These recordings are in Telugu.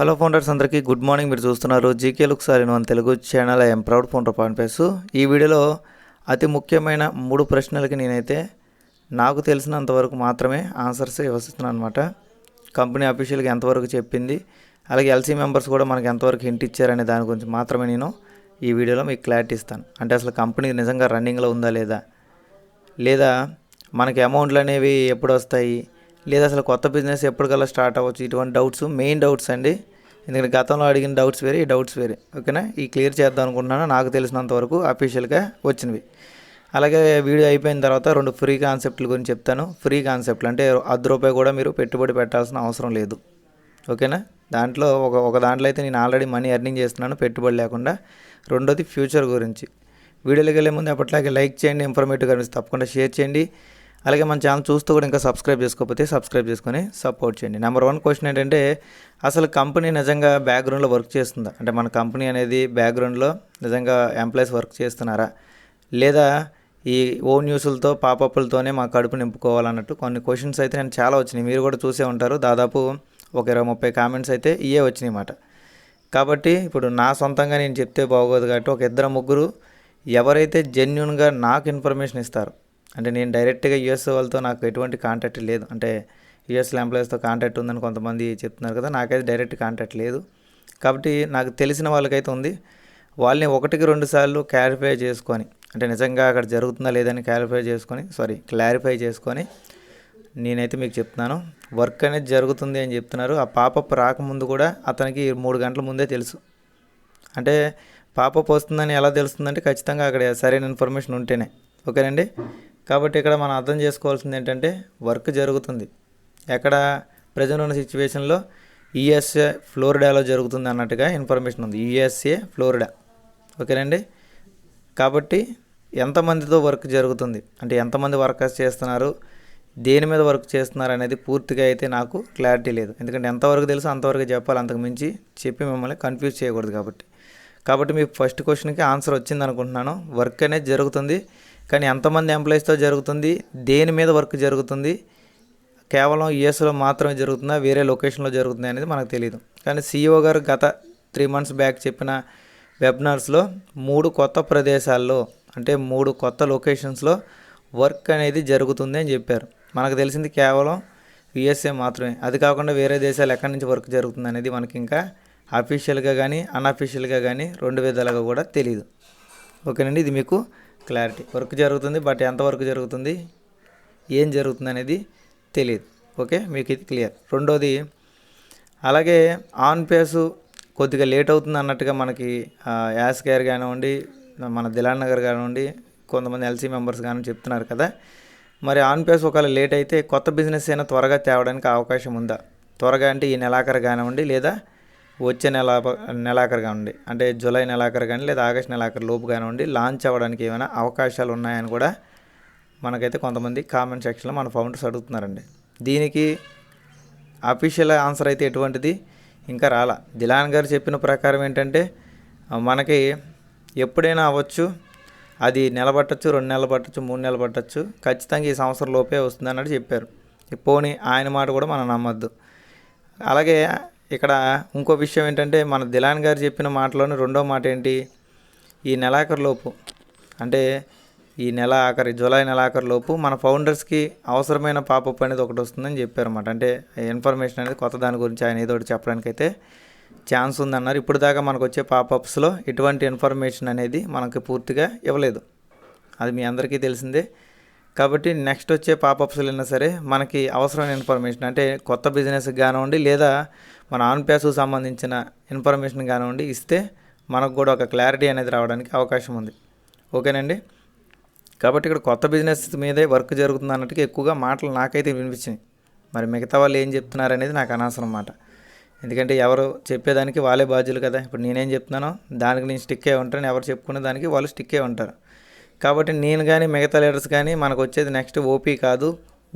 హలో ఫౌండర్స్ అందరికీ గుడ్ మార్నింగ్. మీరు చూస్తున్నారు GK look sir one Telugu channel. I'm proud founder point ఈ వీడియోలో అతి ముఖ్యమైన మూడు ప్రశ్నలకి నేనైతే నాకు తెలిసినంతవరకు మాత్రమే ఆన్సర్స్ ఇవ్వస్తున్నాను అనమాట కంపెనీ అఫీషియల్కి ఎంతవరకు చెప్పింది అలాగే ఎల్సీ మెంబర్స్ కూడా మనకి ఎంతవరకు హింట్ ఇచ్చారనే దాని గురించి మాత్రమే నేను ఈ వీడియోలో మీకు క్లారిటీ ఇస్తాను. అంటే అసలు కంపెనీ నిజంగా రన్నింగ్లో ఉందా లేదా? లేదా మనకి అమౌంట్లు అనేవి ఎప్పుడు వస్తాయి? లేదా అసలు కొత్త బిజినెస్ ఎప్పటికల్లా స్టార్ట్ అవ్వచ్చు? ఇటువంటి డౌట్స్ మెయిన్ డౌట్స్ అండి. ఎందుకంటే గతంలో అడిగిన డౌట్స్ వేరే ఈ డౌట్స్ వేరే. ఓకేనా? ఈ క్లియర్ చేద్దాం అనుకుంటున్నాను. నాకు తెలిసినంత వరకు అఫీషియల్గా వచ్చినవి. అలాగే వీడియో అయిపోయిన తర్వాత రెండు ఫ్రీ కాన్సెప్ట్ల గురించి చెప్తాను. ఫ్రీ కాన్సెప్ట్లు అంటే అర్ధ రూపాయి కూడా మీరు పెట్టుబడి పెట్టాల్సిన అవసరం లేదు. ఓకేనా? దాంట్లో ఒక ఒక దాంట్లో అయితే నేను ఆల్రెడీ మనీ ఎర్నింగ్ చేస్తున్నాను పెట్టుబడి లేకుండా. రెండోది ఫ్యూచర్ గురించి. వీడియోలోకి వెళ్ళే ముందు అప్పట్లాగే లైక్ చేయండి ఇన్ఫర్మేటివ్ కనిపిస్తే తప్పకుండా షేర్ చేయండి. అలాగే మన ఛానల్ చూస్తూ కూడా ఇంకా సబ్స్క్రైబ్ చేసుకోకపోతే సబ్స్క్రైబ్ చేసుకొని సపోర్ట్ చేయండి. నెంబర్ వన్ క్వశ్చన్ ఏంటంటే అసలు కంపెనీ నిజంగా బ్యాక్గ్రౌండ్లో వర్క్ చేస్తుందా? అంటే మన కంపెనీ అనేది బ్యాక్గ్రౌండ్లో నిజంగా ఎంప్లాయీస్ వర్క్ చేస్తున్నారా? లేదా ఈ ఓ న్యూస్లతో పాపప్పులతోనే మా కడుపు నింపుకోవాలన్నట్టు కొన్ని క్వశ్చన్స్ అయితే నేను చాలా వచ్చినాయి. మీరు కూడా చూసే ఉంటారు. దాదాపు ఒక ఇరవై ముప్పై కామెంట్స్ అయితే ఇవే వచ్చినాయి అన్నమాట కాబట్టి ఇప్పుడు నా సొంతంగా నేను చెప్తే బాగోదు కాబట్టి ఒక ఇద్దరు ముగ్గురు ఎవరైతే జెన్యున్గా నాకు ఇన్ఫర్మేషన్ ఇస్తారు అంటే నేను డైరెక్ట్గా యూఎస్ వాళ్ళతో నాకు ఎటువంటి కాంటాక్ట్ లేదు. అంటే యూఎస్లో ఎంప్లాయీస్తో కాంటాక్ట్ ఉందని కొంతమంది చెప్తున్నారు కదా నాకైతే డైరెక్ట్ కాంటాక్ట్ లేదు. కాబట్టి నాకు తెలిసిన వాళ్ళకైతే ఉంది. వాళ్ళని ఒకటికి రెండు సార్లు క్లారిఫై చేసుకొని అంటే నిజంగా అక్కడ జరుగుతుందా లేదని క్లారిఫై చేసుకొని సారీ క్లారిఫై చేసుకొని నేనైతే మీకు చెప్తున్నాను. వర్క్ అనేది జరుగుతుంది అని చెప్తున్నారు. ఆ పాపప్ రాకముందు కూడా అతనికి మూడు గంటల ముందే తెలుసు. అంటే పాపప్ వస్తుందని ఎలా తెలుస్తుందంటే ఖచ్చితంగా అక్కడ సరైన ఇన్ఫర్మేషన్ ఉంటేనే. ఓకేనండి? కాబట్టి ఇక్కడ మనం అర్థం చేసుకోవాల్సింది ఏంటంటే వర్క్ జరుగుతుంది. ఎక్కడ ప్రజెంట్ ఉన్న సిచ్యువేషన్లో యుఎస్ఏ ఫ్లోరిడాలో జరుగుతుంది అన్నట్టుగా ఇన్ఫర్మేషన్ ఉంది. యుఎస్ఏ ఫ్లోరిడా ఓకేనండి? కాబట్టి ఎంతమందితో వర్క్ జరుగుతుంది? అంటే ఎంతమంది వర్కర్స్ చేస్తున్నారు? దేని మీద వర్క్ చేస్తున్నారు అనేది పూర్తిగా అయితే నాకు క్లారిటీ లేదు. ఎందుకంటే ఎంతవరకు తెలుసు అంతవరకు చెప్పాలి. అంతకు మించి చెప్పి మిమ్మల్ని కన్ఫ్యూజ్ చేయకూడదు కాబట్టి. కాబట్టి మీకు ఫస్ట్ క్వశ్చన్కి ఆన్సర్ వచ్చింది అనుకుంటున్నాను వర్క్ అనేది జరుగుతుంది. కానీ ఎంతమంది ఎంప్లాయీస్తో జరుగుతుంది దేని మీద వర్క్ జరుగుతుంది కేవలం యుఎస్లో మాత్రమే జరుగుతుందా వేరే లొకేషన్లో జరుగుతుంది అనేది మనకు తెలియదు కానీ సీఈఓ గారు గత త్రీ మంత్స్ బ్యాక్ చెప్పిన వెబినార్స్లో మూడు కొత్త ప్రదేశాల్లో అంటే మూడు కొత్త లొకేషన్స్లో వర్క్ అనేది జరుగుతుంది అని చెప్పారు. మనకు తెలిసింది కేవలం యుఎస్ఏ మాత్రమే. అది కాకుండా వేరే దేశాలు ఎక్కడి నుంచి వర్క్ జరుగుతుంది అనేది మనకి ఇంకా అఫీషియల్గా కానీ అన్అఫీషియల్గా కానీ రెండు విధాలుగా కూడా తెలియదు ఓకేనండి ఇది మీకు క్లారిటీ. వర్క్ జరుగుతుంది బట్ ఎంత వర్క్ జరుగుతుంది ఏం జరుగుతుంది అనేది తెలియదు ఓకే? మీకు ఇది క్లియర్. రెండోది అలాగే ఆన్ పేసు కొద్దిగా లేట్ అవుతుంది అన్నట్టుగా మనకి యాస్ గారు కానివ్వండి మన దిలాన్ నగర్ కానివ్వండి కొంతమంది ఎల్సీ మెంబర్స్ కానీ చెప్తున్నారు కదా. మరి ఆన్ పేస్ ఒకవేళ లేట్ అయితే కొత్త బిజినెస్ అయినా త్వరగా తేవడానికి అవకాశం ఉందా? త్వరగా అంటే ఈ నెలాఖరు కానివ్వండి లేదా వచ్చే నెల నెలాఖరు కానివ్వండి అంటే జూలై నెలాఖరు కానీ లేదా ఆగస్ట్ నెలాఖరు లోపు కానివ్వండి లాంచ్ అవ్వడానికి ఏమైనా అవకాశాలు ఉన్నాయని కూడా మనకైతే కొంతమంది కామెంట్ సెక్షన్లో మన ఫౌండర్స్ అడుగుతున్నారండి. దీనికి అఫీషియల్ ఆన్సర్ అయితే ఎటువంటిది? ఇంకా రాలా. దిలాన్ గారు చెప్పిన ప్రకారం ఏంటంటే మనకి ఎప్పుడైనా అవ్వచ్చు అది నెల పట్టచ్చు రెండు నెలలు పట్టచ్చు మూడు నెలలు పట్టచ్చు ఖచ్చితంగా ఈ సంవత్సరం లోపే వస్తుంది అన్నట్టు చెప్పారు. పోనీ ఆయన మాట కూడా మనం నమ్మద్దు. అలాగే ఇక్కడ ఇంకో విషయం ఏంటంటే మన దిలాన్ గారు చెప్పిన మాటలోని రెండో మాట ఏంటి? ఈ నెలాఖరులోపు అంటే ఈ నెల ఆఖరి జూలై నెలాఖరులోపు మన ఫౌండర్స్కి అవసరమైన పాపప్ అనేది ఒకటి వస్తుందని చెప్పారన్నమాట. అంటే ఇన్ఫర్మేషన్ అనేది కొత్త దాని గురించి ఆయన ఏదో ఒకటి చెప్పడానికి అయితే ఛాన్స్ ఉందన్నారు. ఇప్పుడు దాకా మనకు వచ్చే పాపప్స్లో ఎటువంటి ఇన్ఫర్మేషన్ అనేది మనకి పూర్తిగా ఇవ్వలేదు. అది మీ అందరికీ తెలిసిందే. కాబట్టి నెక్స్ట్ వచ్చే పాపప్స్లు అయినా సరే మనకి అవసరమైన ఇన్ఫర్మేషన్ అంటే కొత్త బిజినెస్కి కానివ్వండి లేదా మన ఆన్ పేస్కు సంబంధించిన ఇన్ఫర్మేషన్ కానివ్వండి ఇస్తే మనకు కూడా ఒక క్లారిటీ అనేది రావడానికి అవకాశం ఉంది. ఓకేనండి? కాబట్టి ఇక్కడ కొత్త బిజినెస్ మీదే వర్క్ జరుగుతుంది అన్నట్టుగా ఎక్కువగా మాటలు నాకైతే వినిపించినాయి. మరి మిగతా వాళ్ళు ఏం చెప్తున్నారు అనేది నాకు అనవసరం అన్నమాట. ఎందుకంటే ఎవరు చెప్పేదానికి వాళ్ళే బాధ్యులు కదా. ఇప్పుడు నేనేం చెప్తున్నానో దానికి నేను స్టిక్ అయి ఉంటాను ఎవరు చెప్పుకునే దానికి వాళ్ళు స్టిక్ అయి ఉంటారు. కాబట్టి నేను కానీ మిగతా లీడర్స్ కానీ మనకు వచ్చేది నెక్స్ట్ ఓపీ కాదు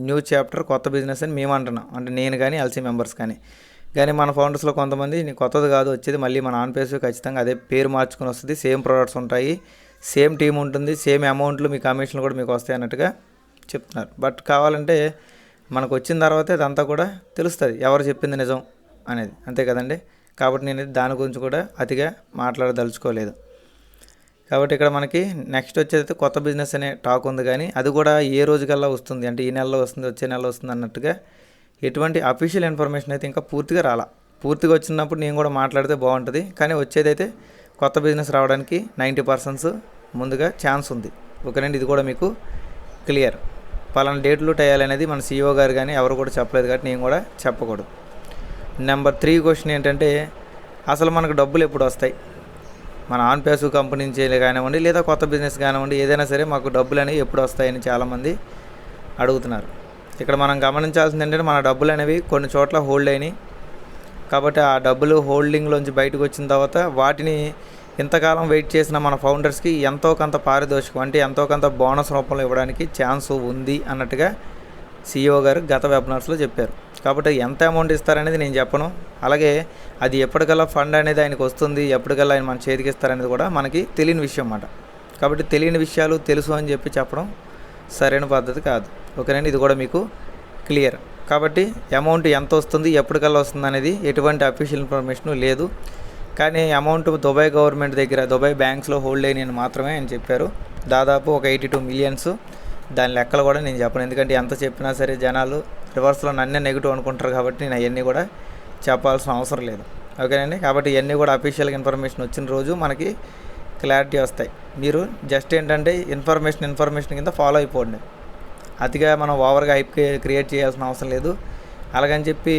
న్యూ చాప్టర్ కొత్త బిజినెస్ అని మేము అంటున్నాం. అంటే నేను కానీ ఎల్సీ మెంబర్స్ కానీ కానీ మన ఫౌండర్స్లో కొంతమంది కొత్తది కాదు వచ్చేది మళ్ళీ మన ఆన్ పేస్ ఖచ్చితంగా అదే పేరు మార్చుకొని వస్తుంది. సేమ్ ప్రోడక్ట్స్ ఉంటాయి సేమ్ టీం ఉంటుంది సేమ్ అమౌంట్లు మీ కమిషన్లు కూడా మీకు వస్తాయి అన్నట్టుగా చెప్తున్నారు. బట్ కావాలంటే మనకు వచ్చిన తర్వాత ఇదంతా కూడా తెలుస్తుంది ఎవరు చెప్పింది నిజం అనేది. అంతే కదండి? కాబట్టి నేను దాని గురించి కూడా అతిగా మాట్లాడదలుచుకోలేదు. కాబట్టి ఇక్కడ మనకి నెక్స్ట్ వచ్చేది కొత్త బిజినెస్ అనే టాక్ ఉంది కానీ అది కూడా ఏ రోజుకల్లా వస్తుంది? అంటే ఈ నెలలో వస్తుంది వచ్చే నెలలో వస్తుంది అన్నట్టుగా ఎటువంటి అఫీషియల్ ఇన్ఫర్మేషన్ అయితే ఇంకా పూర్తిగా రాలా. పూర్తిగా వచ్చినప్పుడు నేను కూడా మాట్లాడితే బాగుంటుంది. కానీ వచ్చేదైతే కొత్త బిజినెస్ రావడానికి నైంటీ పర్సెంట్స్ ముందుగా ఛాన్స్ ఉంది. ఓకేనండి? ఇది కూడా మీకు క్లియర్ పలానా డేట్లు టయాలనేది మన సీఈఓ గారు కానీ ఎవరు కూడా చెప్పలేదు కాబట్టి నేను కూడా చెప్పకూడదు. నెంబర్ త్రీ క్వశ్చన్ ఏంటంటే అసలు మనకు డబ్బులు ఎప్పుడు వస్తాయి? మన ఆన్ పేసు కంపెనీ నుంచి కానివ్వండి లేదా కొత్త బిజినెస్ కానివ్వండి ఏదైనా సరే మాకు డబ్బులు అనేవి ఎప్పుడు వస్తాయని చాలామంది అడుగుతున్నారు. ఇక్కడ మనం గమనించాల్సింది ఏంటంటే మన డబ్బులు అనేవి కొన్ని చోట్ల హోల్డ్ అయినాయి. కాబట్టి ఆ డబ్బులు హోల్డింగ్లోంచి బయటకు వచ్చిన తర్వాత వాటిని ఇంతకాలం వెయిట్ చేసిన మన ఫౌండర్స్కి ఎంతో కొంత పారితోషికం అంటే ఎంతో కొంత బోనస్ రూపంలో ఇవ్వడానికి ఛాన్స్ ఉంది అన్నట్టుగా సీఈఓ గారు గత వెబినార్స్లో చెప్పారు. కాబట్టి ఎంత అమౌంట్ ఇస్తారనేది నేను చెప్పను. అలాగే అది ఎప్పటికల్లా ఫండ్ అనేది ఆయనకు వస్తుంది ఎప్పటికల్లా ఆయన మన చేతికి ఇస్తారనేది కూడా మనకి తెలియని విషయం అన్నమాట. కాబట్టి తెలియని విషయాలు తెలుసు అని చెప్పి చెప్పడం సరైన పద్ధతి కాదు. ఓకేనండి ఇది కూడా మీకు క్లియర్. కాబట్టి అమౌంట్ ఎంత వస్తుంది ఎప్పటికల్లా వస్తుంది అనేది ఎటువంటి అఫీషియల్ ఇన్ఫర్మేషన్ లేదు. కానీ అమౌంట్ దుబాయ్ గవర్నమెంట్ దగ్గర దుబాయ్ బ్యాంక్స్లో హోల్డ్ అయిన మాత్రమే అని చెప్పారు. దాదాపు ఒక ఎయిటీ టూ మిలియన్స్ దాని లెక్కలు కూడా నేను చెప్పను. ఎందుకంటే ఎంత చెప్పినా సరే జనాలు రివర్స్లో నన్నే నెగిటివ్ అనుకుంటారు కాబట్టి నేను అవన్నీ కూడా చెప్పాల్సిన అవసరం లేదు. ఓకేనండి? కాబట్టి ఇవన్నీ కూడా అఫీషియల్గా ఇన్ఫర్మేషన్ వచ్చిన రోజు మనకి క్లారిటీ వస్తాయి. మీరు జస్ట్ ఏంటంటే ఇన్ఫర్మేషన్ ఇన్ఫర్మేషన్ కింద ఫాలో అయిపోండి. అతిగా మనం ఓవర్గా హైప్ క్రియేట్ చేయాల్సిన అవసరం లేదు. అలాగని చెప్పి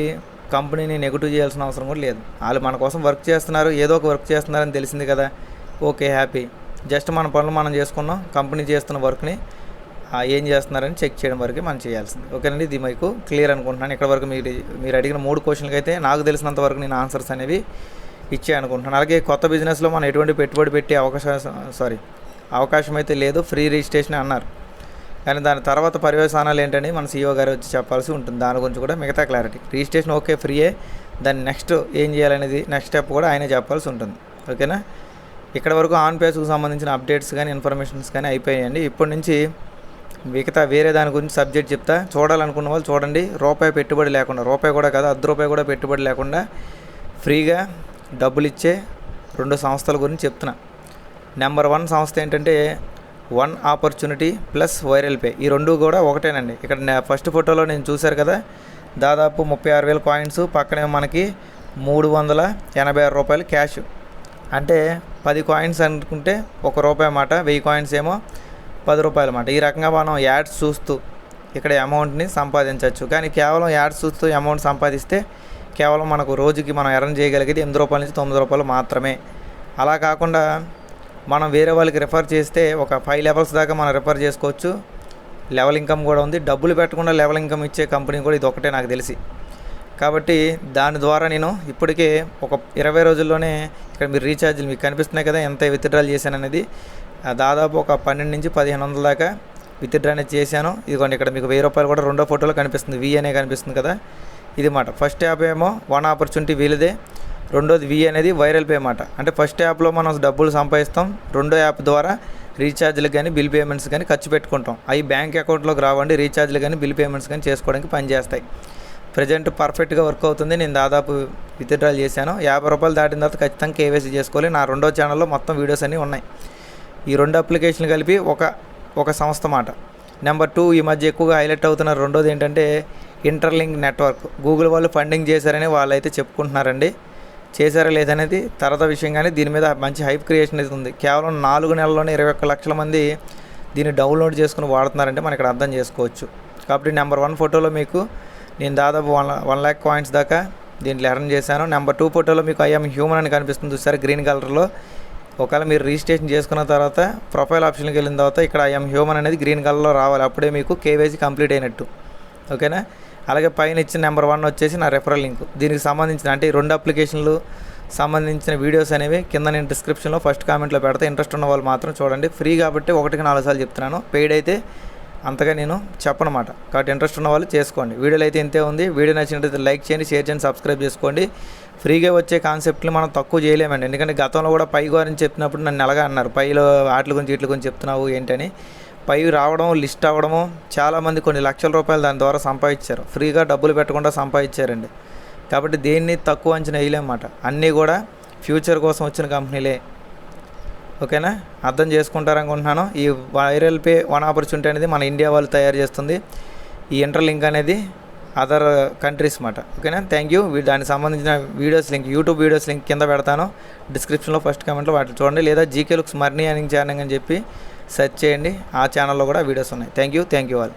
కంపెనీని నెగిటివ్ చేయాల్సిన అవసరం కూడా లేదు. వాళ్ళు మన కోసం వర్క్ చేస్తున్నారు ఏదో ఒక వర్క్ చేస్తున్నారని తెలిసింది కదా. ఓకే హ్యాపీ జస్ట్ మన పనులు మనం చేసుకున్నాం కంపెనీ చేస్తున్న వర్క్ని ఏం చేస్తున్నారని చెక్ చేయడం వరకు మనం చేయాల్సింది. ఓకేనండి ఇది మీకు క్లియర్ అనుకుంటున్నాను. ఇక్కడ వరకు మీరు మీరు అడిగిన మూడు క్వశ్చన్లకి అయితే నాకు తెలిసినంత వరకు నేను ఆన్సర్స్ అనేవి ఇచ్చే అనుకుంటున్నాను. అలాగే కొత్త బిజినెస్లో మనం ఎటువంటి పెట్టుబడి పెట్టే అవకాశం సారీ అవకాశం అయితే లేదు. ఫ్రీ రిజిస్ట్రేషన్ అన్నారు. కానీ దాని తర్వాత పర్యవసానాలు ఏంటని మన సీఈఓ గారు వచ్చి చెప్పాల్సి ఉంటుంది. దాని గురించి కూడా మిగతా క్లారిటీ. రిజిస్ట్రేషన్ ఓకే ఫ్రీయే. దాన్ని నెక్స్ట్ ఏం చేయాలనేది నెక్స్ట్ స్టెప్ కూడా ఆయనే చెప్పాల్సి ఉంటుంది. ఓకేనా? ఇక్కడ వరకు ఆన్ పేస్కు సంబంధించిన అప్డేట్స్ కానీ ఇన్ఫర్మేషన్స్ కానీ అయిపోయాయండి. ఇప్పటి నుంచి మిగతా వేరే దాని గురించి సబ్జెక్ట్ చెప్తా. చూడాలనుకున్న వాళ్ళు చూడండి. రూపాయి పెట్టుబడి లేకుండా రూపాయి కూడా కాదు అర్ధ రూపాయి కూడా పెట్టుబడి లేకుండా ఫ్రీగా డబ్బులు ఇచ్చే రెండు సంస్థల గురించి చెప్తున్నా. నెంబర్ వన్ సంస్థ ఏంటంటే one opportunity plus viral pay. ఈ రెండు కూడా ఒకటేనండి. ఇక్కడ ఫస్ట్ ఫోటోలో నేను చూశారు కదా దాదాపు ముప్పై ఆరు వేల కాయిన్స్ పక్కనే మనకి మూడు వందల ఎనభై ఆరు రూపాయలు క్యాష్. అంటే పది కాయిన్స్ అనుకుంటే ఒక రూపాయి మాట వెయ్యి కాయిన్స్ ఏమో పది రూపాయలు అన్నమాట. ఈ రకంగా మనం యాడ్స్ చూస్తూ ఇక్కడ అమౌంట్ని సంపాదించవచ్చు. కానీ కేవలం యాడ్స్ చూస్తూ అమౌంట్ సంపాదిస్తే కేవలం మనకు రోజుకి మనం ఎర్న్ చేయగలిగేది ఎనిమిది రూపాయల నుంచి తొమ్మిది రూపాయలు మాత్రమే. అలా కాకుండా మనం వేరే వాళ్ళకి రిఫర్ చేస్తే ఒక ఫైవ్ లెవెల్స్ దాకా మనం రిఫర్ చేసుకోవచ్చు. లెవెల్ ఇన్కమ్ కూడా ఉంది. డబ్బులు పెట్టకుండా లెవెల్ ఇన్కమ్ ఇచ్చే కంపెనీ కూడా ఇది ఒకటే నాకు తెలిసి. కాబట్టి దాని ద్వారా నేను ఇప్పటికే ఒక ఇరవై రోజుల్లోనే ఇక్కడ మీరు రీఛార్జ్లు మీకు కనిపిస్తున్నాయి కదా ఎంత విత్డ్రాల్ చేశాను అనేది దాదాపు ఒక పన్నెండు నుంచి పదిహేను వందల దాకా విత్డ్రా అనేది చేశాను. ఇదిగోండి ఇక్కడ మీకు వెయ్యి రూపాయలు కూడా రెండో ఫోటోలో కనిపిస్తుంది. వి అనే కనిపిస్తుంది కదా. ఇది మాట. ఫస్ట్ యాప్ ఏమో వన్ ఆపర్చునిటీ వీలుదే రెండోది వి అనేది వైరల్ పే మాట. అంటే ఫస్ట్ యాప్లో మనం డబ్బులు సంపాదిస్తాం. రెండో యాప్ ద్వారా రీఛార్జ్లు కానీ బిల్ పేమెంట్స్ కానీ ఖర్చు పెట్టుకుంటాం. అవి బ్యాంక్ అకౌంట్లోకి రావండి రీఛార్జ్లు కానీ బిల్ పేమెంట్స్ కానీ చేసుకోవడానికి పనిచేస్తాయి. ప్రజెంట్ పర్ఫెక్ట్గా వర్క్ అవుతుంది. నేను దాదాపు విత్డ్రాల్ చేశాను. యాభై రూపాయలు దాటిన తర్వాత ఖచ్చితంగా కేవైసీ చేసుకోవాలి. నా రెండో ఛానల్లో మొత్తం వీడియోస్ అన్నీ ఉన్నాయి. ఈ రెండు అప్లికేషన్లు కలిపి ఒక ఒక సంస్థ మాట. నెంబర్ టూ ఈ మధ్య ఎక్కువగా హైలైట్ అవుతున్న రెండోది ఏంటంటే ఇంటర్లింక్ నెట్వర్క్ గూగుల్ వాళ్ళు ఫండింగ్ చేశారని వాళ్ళైతే చెప్పుకుంటున్నారండి. చేశారా లేదనేది తర్వాత విషయం కానీ దీని మీద మంచి హైప్ క్రియేషన్ అయితే ఉంది. కేవలం నాలుగు నెలల్లోనే ఇరవై ఒక్క లక్షల మంది దీన్ని డౌన్లోడ్ చేసుకుని వాడుతున్నారంటే మనం ఇక్కడ అర్థం చేసుకోవచ్చు. కాబట్టి నెంబర్ వన్ ఫోటోలో మీకు నేను దాదాపు వన్ వన్ ల్యాక్ కాయిన్స్ దాకా దీంట్లో ఎర్న్ చేశాను. నెంబర్ టూ ఫోటోలో మీకు ఐఎమ్ హ్యూమన్ అని కనిపిస్తుంది చూసారు? గ్రీన్ కలర్లో ఒకవేళ మీరు రిజిస్ట్రేషన్ చేసుకున్న తర్వాత ప్రొఫైల్ ఆప్షన్కి వెళ్ళిన తర్వాత ఇక్కడ ఐఎమ్ హ్యూమన్ అనేది గ్రీన్ కలర్లో రావాలి. అప్పుడే మీకు కేవైసీ కంప్లీట్ అయినట్టు. ఓకేనా? అలాగే పైన ఇచ్చిన నెంబర్ వన్ వచ్చేసి నా రెఫరల్ లింక్. దీనికి సంబంధించిన అంటే ఈ రెండు అప్లికేషన్లు సంబంధించిన వీడియోస్ అనేవి కింద నేను డిస్క్రిప్షన్లో ఫస్ట్ కామెంట్లో పెడతా. ఇంట్రెస్ట్ ఉన్న వాళ్ళు మాత్రం చూడండి. ఫ్రీ కాబట్టి ఒకటికి నాలుగు సార్లు చెప్తున్నాను. పెయిడ్ అయితే అంతగా నేను చెప్పనమాట. కాబట్టి ఇంట్రెస్ట్ ఉన్న వాళ్ళు చేసుకోండి. వీడియోలు అయితే ఇంతే ఉంది. వీడియో నచ్చినట్లయితే లైక్ చేయండి షేర్ చేయండి సబ్స్క్రైబ్ చేసుకోండి. ఫ్రీగా వచ్చే కాన్సెప్ట్లు మనం తక్కువ చేయలేమండి. ఎందుకంటే గతంలో కూడా పై గురించి చెప్పినప్పుడు నన్ను ఎలాగా అన్నారు. పైలో వాటి గురించి వీటి గురించి చెప్తున్నావు ఏంటని. పై రావడం లిస్ట్ అవ్వడము చాలామంది కొన్ని లక్షల రూపాయలు దాని ద్వారా సంపాదించారు. ఫ్రీగా డబ్బులు పెట్టకుండా సంపాదించారండి. కాబట్టి దేన్ని తక్కువ అంచనా వేయలేమన్నమాట. అన్నీ కూడా ఫ్యూచర్ కోసం వచ్చిన కంపెనీలే. ఓకేనా? అర్థం చేసుకుంటారనుకుంటున్నాను ఈ వైరల్ పే వన్ ఆపర్చునిటీ అనేది మన ఇండియా వాళ్ళు తయారు చేస్తుంది. ఈ ఇంటర్లింక్ అనేది అదర్ కంట్రీస్ uh, మాట. ఓకేనా థ్యాంక్ యూ దానికి సంబంధించిన videos link YouTube videos link కింద పెడతాను. డిస్క్రిప్షన్లో ఫస్ట్ కామెంట్లో వాటిని చూడండి. లేదా జీకే లుక్స్ మర్నీ అని ఛానల్ అని చెప్పి సెర్చ్ చేయండి. ఆ ఛానల్లో కూడా వీడియోస్ ఉన్నాయి. Thank you thank you all